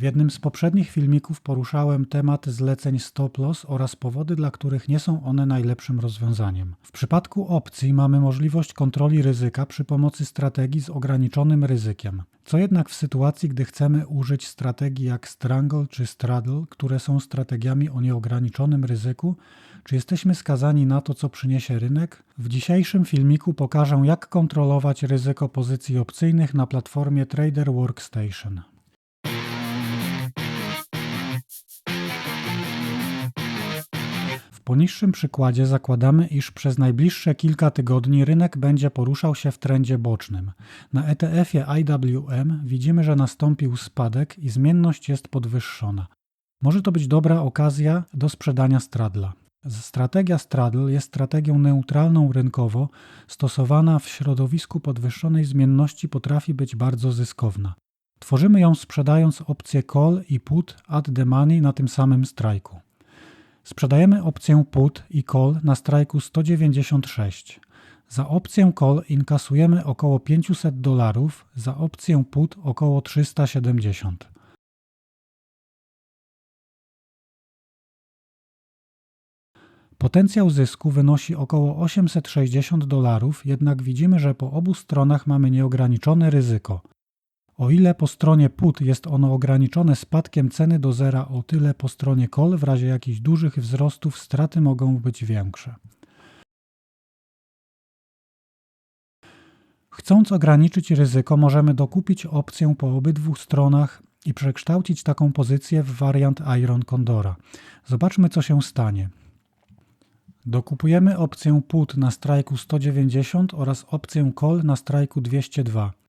W jednym z poprzednich filmików poruszałem temat zleceń stop loss oraz powody, dla których nie są one najlepszym rozwiązaniem. W przypadku opcji mamy możliwość kontroli ryzyka przy pomocy strategii z ograniczonym ryzykiem. Co jednak w sytuacji, gdy chcemy użyć strategii jak Strangle czy Straddle, które są strategiami o nieograniczonym ryzyku, czy jesteśmy skazani na to, co przyniesie rynek? W dzisiejszym filmiku pokażę, jak kontrolować ryzyko pozycji opcyjnych na platformie Trader Workstation. W poniższym przykładzie zakładamy, iż przez najbliższe kilka tygodni rynek będzie poruszał się w trendzie bocznym. Na ETF-ie IWM widzimy, że nastąpił spadek i zmienność jest podwyższona. Może to być dobra okazja do sprzedania stradla. Strategia straddle jest strategią neutralną rynkowo, stosowana w środowisku podwyższonej zmienności potrafi być bardzo zyskowna. Tworzymy ją sprzedając opcje call i put at the money na tym samym strajku. Sprzedajemy opcję put i call na strajku 196. Za opcję call inkasujemy około 500 dolarów, za opcję put około 370. Potencjał zysku wynosi około 860 dolarów, jednak widzimy, że po obu stronach mamy nieograniczone ryzyko. O ile po stronie put jest ono ograniczone spadkiem ceny do zera, o tyle po stronie call w razie jakichś dużych wzrostów straty mogą być większe. Chcąc ograniczyć ryzyko, możemy dokupić opcję po obydwu stronach i przekształcić taką pozycję w wariant Iron Condora. Zobaczmy, co się stanie. Dokupujemy opcję put na strajku 190 oraz opcję call na strajku 202.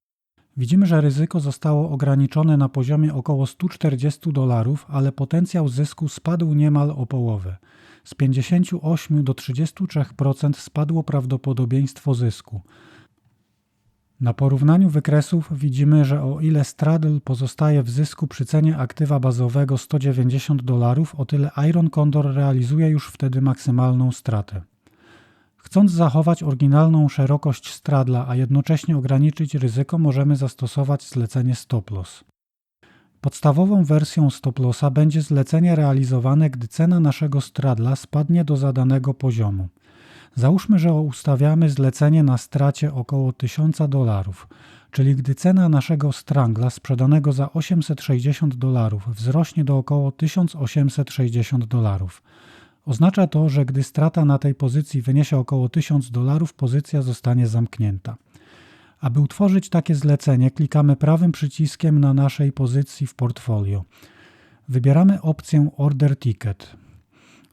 Widzimy, że ryzyko zostało ograniczone na poziomie około 140 dolarów, ale potencjał zysku spadł niemal o połowę. Z 58 do 33% spadło prawdopodobieństwo zysku. Na porównaniu wykresów widzimy, że o ile Straddle pozostaje w zysku przy cenie aktywa bazowego 190 dolarów, o tyle Iron Condor realizuje już wtedy maksymalną stratę. Chcąc zachować oryginalną szerokość stradla, a jednocześnie ograniczyć ryzyko, możemy zastosować zlecenie stop loss. Podstawową wersją stop lossa będzie zlecenie realizowane, gdy cena naszego stradla spadnie do zadanego poziomu. Załóżmy, że ustawiamy zlecenie na stracie około 1000 dolarów, czyli gdy cena naszego strangla sprzedanego za 860 dolarów wzrośnie do około 1860 dolarów. Oznacza to, że gdy strata na tej pozycji wyniesie około 1000 dolarów, pozycja zostanie zamknięta. Aby utworzyć takie zlecenie, klikamy prawym przyciskiem na naszej pozycji w portfolio. Wybieramy opcję Order Ticket.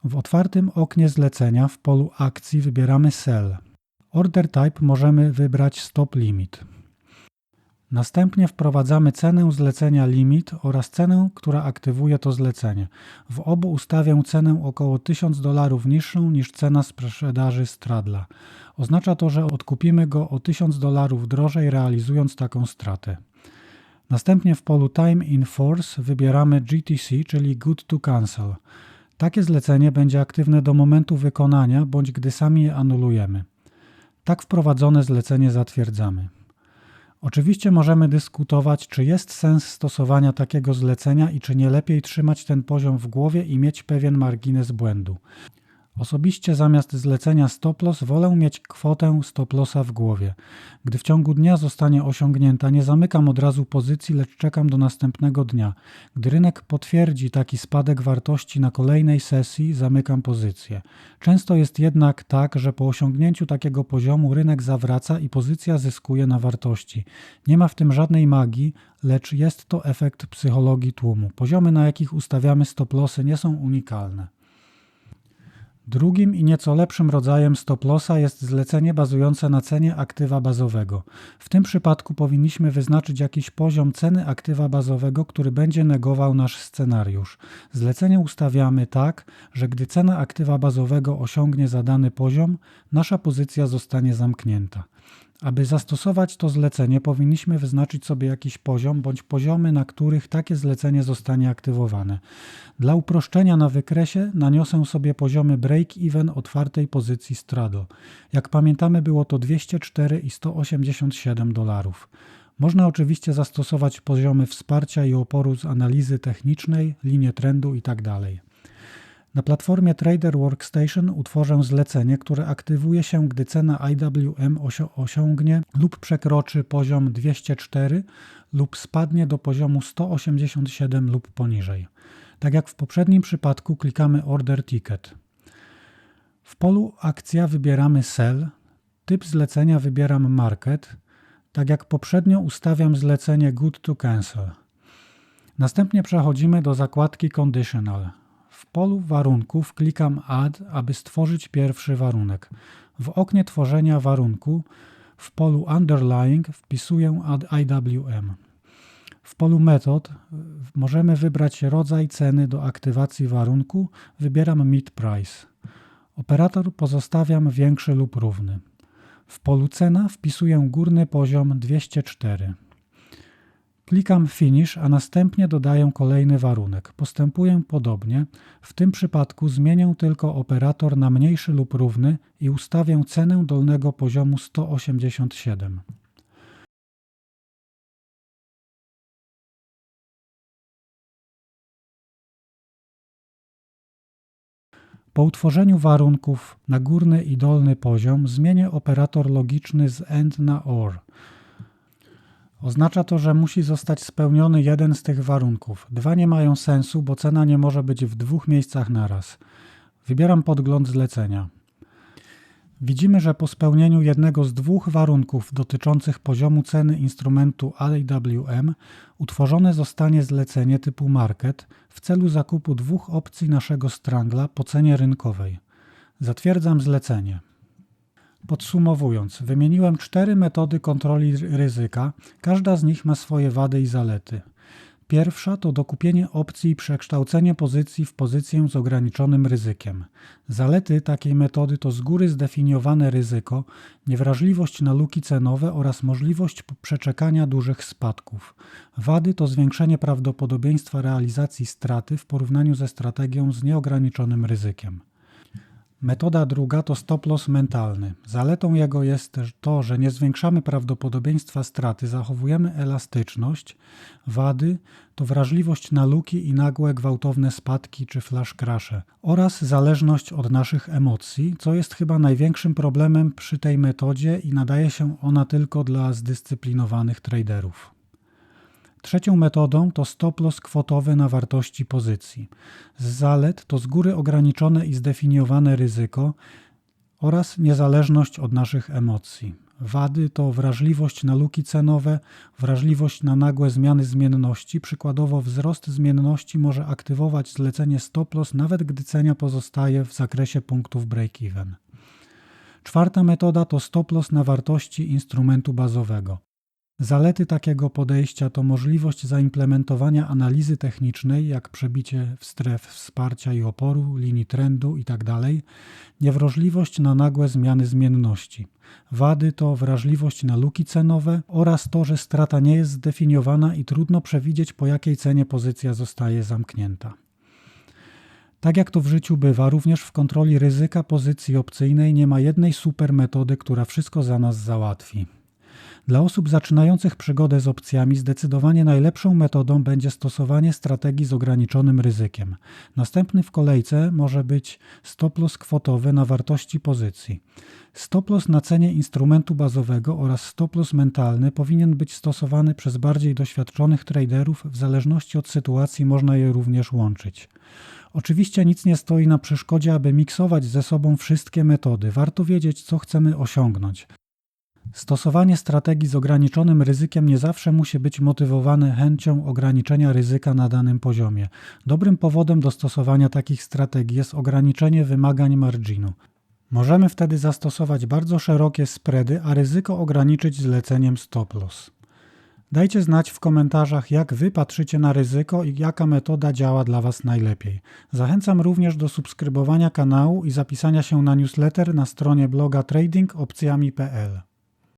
W otwartym oknie zlecenia w polu akcji wybieramy Sell. Order Type możemy wybrać Stop Limit. Następnie wprowadzamy cenę zlecenia limit oraz cenę, która aktywuje to zlecenie. W obu ustawię cenę około 1000 dolarów niższą niż cena sprzedaży Stradla. Oznacza to, że odkupimy go o 1000 dolarów drożej realizując taką stratę. Następnie w polu Time in Force wybieramy GTC, czyli Good to Cancel. Takie zlecenie będzie aktywne do momentu wykonania bądź gdy sami je anulujemy. Tak wprowadzone zlecenie zatwierdzamy. Oczywiście możemy dyskutować, czy jest sens stosowania takiego zlecenia i czy nie lepiej trzymać ten poziom w głowie i mieć pewien margines błędu. Osobiście zamiast zlecenia stop loss wolę mieć kwotę stop lossa w głowie. Gdy w ciągu dnia zostanie osiągnięta, nie zamykam od razu pozycji, lecz czekam do następnego dnia. Gdy rynek potwierdzi taki spadek wartości na kolejnej sesji, zamykam pozycję. Często jest jednak tak, że po osiągnięciu takiego poziomu rynek zawraca i pozycja zyskuje na wartości. Nie ma w tym żadnej magii, lecz jest to efekt psychologii tłumu. Poziomy, na jakich ustawiamy stop lossy, nie są unikalne. Drugim i nieco lepszym rodzajem stop lossa jest zlecenie bazujące na cenie aktywa bazowego. W tym przypadku powinniśmy wyznaczyć jakiś poziom ceny aktywa bazowego, który będzie negował nasz scenariusz. Zlecenie ustawiamy tak, że gdy cena aktywa bazowego osiągnie zadany poziom, nasza pozycja zostanie zamknięta. Aby zastosować to zlecenie, powinniśmy wyznaczyć sobie jakiś poziom bądź poziomy, na których takie zlecenie zostanie aktywowane. Dla uproszczenia na wykresie naniosę sobie poziomy break-even otwartej pozycji straddle. Jak pamiętamy, było to 204 i 187 dolarów. Można oczywiście zastosować poziomy wsparcia i oporu z analizy technicznej, linię trendu itd. Na platformie Trader Workstation utworzę zlecenie, które aktywuje się, gdy cena IWM osiągnie lub przekroczy poziom 204 lub spadnie do poziomu 187 lub poniżej. Tak jak w poprzednim przypadku klikamy Order Ticket. W polu Akcja wybieramy Sell, typ zlecenia wybieram Market, tak jak poprzednio ustawiam zlecenie Good to Cancel. Następnie przechodzimy do zakładki Conditional. W polu warunków klikam Add, aby stworzyć pierwszy warunek. W oknie tworzenia warunku w polu Underlying wpisuję Add IWM. W polu Metod możemy wybrać rodzaj ceny do aktywacji warunku. Wybieram Meet Price. Operator pozostawiam większy lub równy. W polu cena wpisuję górny poziom 204. Klikam Finish, a następnie dodaję kolejny warunek. Postępuję podobnie. W tym przypadku zmienię tylko operator na mniejszy lub równy i ustawię cenę dolnego poziomu 187. Po utworzeniu warunków na górny i dolny poziom zmienię operator logiczny z AND na OR. Oznacza to, że musi zostać spełniony jeden z tych warunków. Dwa nie mają sensu, bo cena nie może być w dwóch miejscach naraz. Wybieram podgląd zlecenia. Widzimy, że po spełnieniu jednego z dwóch warunków dotyczących poziomu ceny instrumentu AWM utworzone zostanie zlecenie typu market w celu zakupu dwóch opcji naszego strangla po cenie rynkowej. Zatwierdzam zlecenie. Podsumowując, wymieniłem cztery metody kontroli ryzyka, każda z nich ma swoje wady i zalety. Pierwsza to dokupienie opcji i przekształcenie pozycji w pozycję z ograniczonym ryzykiem. Zalety takiej metody to z góry zdefiniowane ryzyko, niewrażliwość na luki cenowe oraz możliwość przeczekania dużych spadków. Wady to zwiększenie prawdopodobieństwa realizacji straty w porównaniu ze strategią z nieograniczonym ryzykiem. Metoda druga to stop loss mentalny. Zaletą jego jest to, że nie zwiększamy prawdopodobieństwa straty, zachowujemy elastyczność. Wady to wrażliwość na luki i nagłe gwałtowne spadki czy flash crashe oraz zależność od naszych emocji, co jest chyba największym problemem przy tej metodzie i nadaje się ona tylko dla zdyscyplinowanych traderów. Trzecią metodą to stop loss kwotowy na wartości pozycji. Z zalet to z góry ograniczone i zdefiniowane ryzyko oraz niezależność od naszych emocji. Wady to wrażliwość na luki cenowe, wrażliwość na nagłe zmiany zmienności. Przykładowo wzrost zmienności może aktywować zlecenie stop loss nawet gdy cena pozostaje w zakresie punktów break-even. Czwarta metoda to stop loss na wartości instrumentu bazowego. Zalety takiego podejścia to możliwość zaimplementowania analizy technicznej, jak przebicie w stref wsparcia i oporu, linii trendu itd., tak niewrażliwość na nagłe zmiany zmienności. Wady to wrażliwość na luki cenowe oraz to, że strata nie jest zdefiniowana i trudno przewidzieć, po jakiej cenie pozycja zostaje zamknięta. Tak jak to w życiu bywa, również w kontroli ryzyka pozycji opcyjnej nie ma jednej super metody, która wszystko za nas załatwi. Dla osób zaczynających przygodę z opcjami zdecydowanie najlepszą metodą będzie stosowanie strategii z ograniczonym ryzykiem. Następny w kolejce może być stop loss kwotowy na wartości pozycji. Stop loss na cenie instrumentu bazowego oraz stop loss mentalny powinien być stosowany przez bardziej doświadczonych traderów, w zależności od sytuacji można je również łączyć. Oczywiście nic nie stoi na przeszkodzie, aby miksować ze sobą wszystkie metody. Warto wiedzieć, co chcemy osiągnąć. Stosowanie strategii z ograniczonym ryzykiem nie zawsze musi być motywowane chęcią ograniczenia ryzyka na danym poziomie. Dobrym powodem do stosowania takich strategii jest ograniczenie wymagań marginu. Możemy wtedy zastosować bardzo szerokie spready, a ryzyko ograniczyć zleceniem stop loss. Dajcie znać w komentarzach, jak Wy patrzycie na ryzyko i jaka metoda działa dla Was najlepiej. Zachęcam również do subskrybowania kanału i zapisania się na newsletter na stronie bloga tradingopcjami.pl.